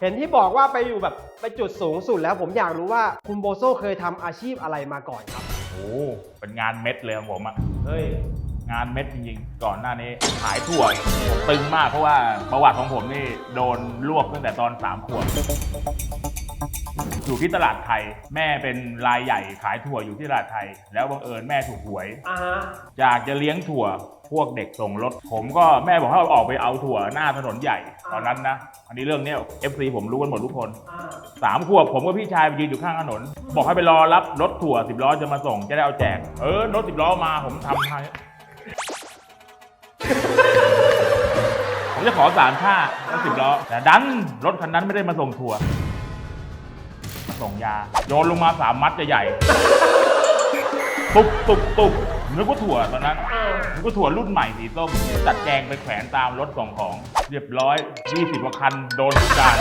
เห็นที่บอกว่าไปอยู่แบบไปจุดสูงสุดแล้วผมอยากรู้ว่าคุณโบโซเคยทำอาชีพอะไรมาก่อนครับ โอ้โหเป็นงานเม็ดเลยของผมอะเฮ้ย งานเม็ดจริงๆ ก่อนหน้านี้ขายถั่วตึงมากเพราะว่าประวัติของผมนี่โดนลวกตั้งแต่ตอนสามขวบอยู่ที่ตลาดไทย แม่เป็นรายใหญ่ขายถั่วอยู่ที่ตลาดไทย แล้วบังเอิญแม่ถูกหวย อ่าฮะ อยากจะเลี้ยงถั่ว พวกเด็กส่งรถ ผมก็แม่บอกให้ออกไปเอาถั่วหน้าถนนใหญ่ ตอนนั้นนะ อันนี้เรื่องเนี้ย FC ผมรู้กันหมดทุกคนสามขวบผมกับพี่ชายไปยืนอยู่ข้างถนน บอกให้ไปรอรับรถถั่วสิบล้อจะมาส่งจะได้เอาแจก เออรถสิบล้อมาผมทำให้ผมจะขอสามค่ารถสิบล้อแต่ดันรถคันนั้นไม่ได้มาส่งถั่วมาส่งยาโยนลงมาสามมัดจะใหญ่ ตุบตุบตุบนึกว่าถั่วตอนนั้นนึกว่าถั่วรุ่นใหม่สีส้มจัดแจงไปแขวนตามรถส่งของ เรียบร้อย 20กว่าคันโดนทุกการ